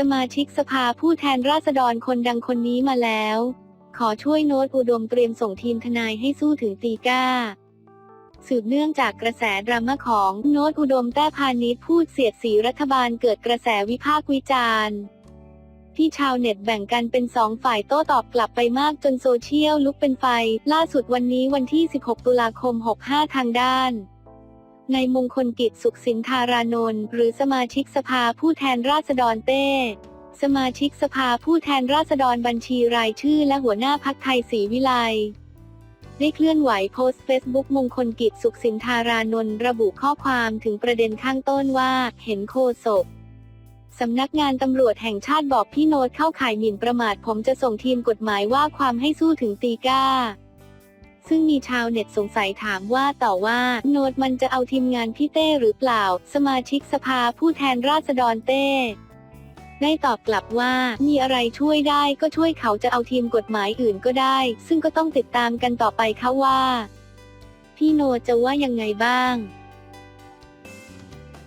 สมาชิกสภาผู้แทนราษฎรคนดังคนนี้มาแล้ว ขอช่วยโน้ตอุดมเตรียมส่งทีมทนายให้สู้ถึงตีก้า สืบเนื่องจากกระแสดราม่าของโน้ตอุดมแต้พาณิชพูดเสียดสีรัฐบาลเกิดกระแสวิพากษ์วิจารณ์ที่ชาวเน็ตแบ่งกันเป็นสองฝ่ายโต้ตอบกลับไปมากจนโซเชียลลุกเป็นไฟ ล่าสุดวันนี้วันที่ 16 ตุลาคม 65 ทางด้าน ในมงคลกิจสุขสินธารานนท์หรือสมาชิกสภาผู้แทนราษฎรเต้ สมาชิกสภาผู้แทนราษฎรบัญชีรายชื่อและหัวหน้าพักไทยศรีวิไลได้เคลื่อนไหวโพสต์เฟซบุ๊กมงคลกิจสุขสินธารานนท์ระบุข้อความถึงประเด็นข้างต้นว่า เห็นโคศกสำนักงานตำรวจแห่งชาติบอกพี่โนตเข้าข่ายหมิ่นประมาทผมจะส่งทีมกฎหมายว่าความให้สู้ถึงตีก้า ซึ่งมีชาวเน็ตสงสัยถามว่าต่อว่า โนดมันจะเอาทีมงานพี่เต้หรือเปล่า สมาชิกสภาผู้แทนราษฎรเต้ได้ตอบกลับว่ามีอะไรช่วยได้ก็ช่วยเขาจะเอาทีมกฎหมายอื่นก็ได้ ซึ่งก็ต้องติดตามกันต่อไปค่ะว่า พี่โนดจะว่ายังไงบ้าง